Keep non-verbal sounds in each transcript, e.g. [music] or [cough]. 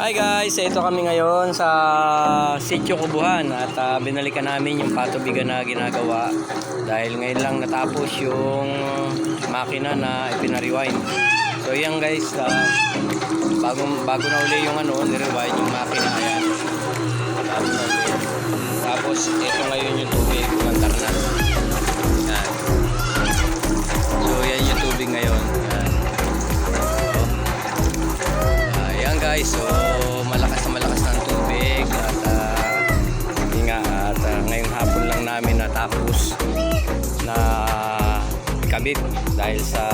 Hi guys, ito kami ngayon sa Sitio Kubuhan at ah, binalikan namin yung patubigan na ginagawa dahil ngayon lang natapos yung makina na ipina-rewind. So yan guys, ah, bago, bago na uli yung ano, ni-rewind yung makina ayan. Tapos ito ngayon yung tubig, mantar na. Kabit dahil sa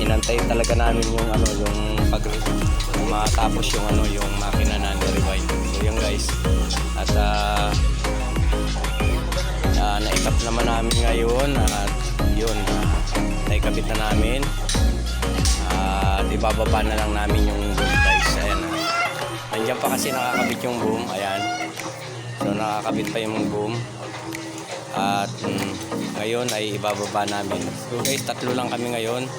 inantay talaga namin yung ano yung pag matapos yung ano yung makina na rewind. So yun guys. At uh, uh, naikap naman namin ngayon at yun uh, naikabit na namin at ibababa na lang namin yung boom guys ayan ah. nandiyan pa kasi nakakabit yung boom ayan so nakakabit pa yung boom at mm, ngayon ay ibababa namin. So guys tatlo lang kami ngayon.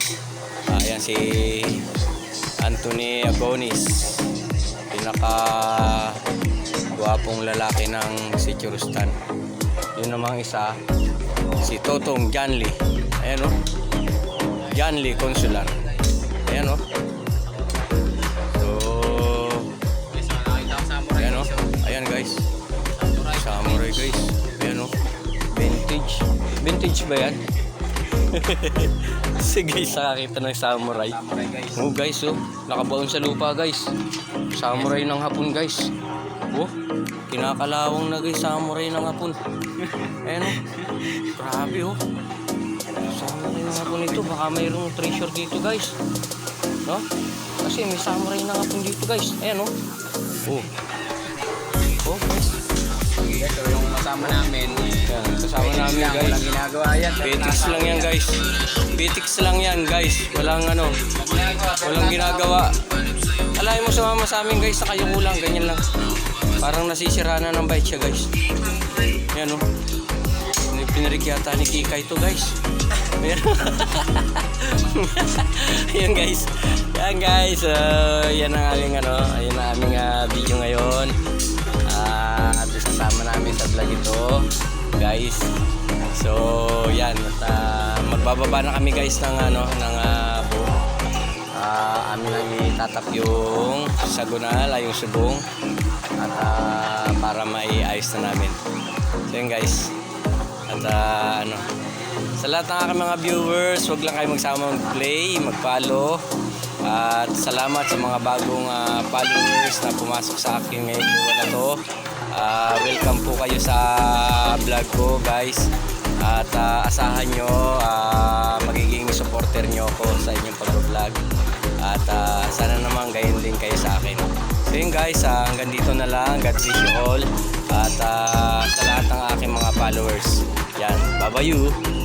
Ah, ayan si Anthony Agonis. Pinaka guwapong lalaki ng si Churustan. Yun namang isa si Totong Janly ayan o Janly Consular Ayan o. Vintage ba yan? [laughs] Sige guys, nakakita ng samurai. Oh guys oh. Nakabaon sa lupa guys. Samurai ng hapon guys. Oh. Kinakalawang na guys, samurai ng hapon. Ayan o. Grabe oh. Samurai ng hapon ito. Baka mayroong treasure dito guys. No? Kasi may samurai na hapon dito guys. Ayan oh. Oh. Oh guys. Yung kasama namin, Ayan, kasama namin lang, guys. walang ginagawa yan. Petix lang yan guys. Petix lang yan guys. Walang ano. Walang ginagawa. Alayin mo sumama sa amin guys. Sa kayo kulang. Ganyan lang. Parang nasisira na ng bike siya guys. Yan oh. Pinarik yata ni Kika ito guys. Ayan. [laughs] Ayan guys. Yan guys. Uh, yan ang aming ano. Ayan ang aming ah, video ngayon. Kasama namin sa vlog ito. Guys. So, yan. At ah, magbababa na kami guys ng ano, ng uh, Ah, amin lang itatap yung sagunal, ay yung subong at ah, para maiayos na namin. So yun guys. At ah, ano, sa lahat ng aking mga viewers, huwag lang kayo magsama mag-play, mag-follow. At salamat sa mga bagong ah, followers na pumasok sa akin ngayong buwan na to. Ah, welcome po kayo sa vlog ko guys. At ah, asahan nyo, ah, magiging supporter nyo ako sa inyong pag-vlog. At ah, sana naman gayon din kayo sa akin. So yun guys, ah, hanggang dito na lang. God bless you all. At ah, sa lahat ng aking mga followers. Yan, you.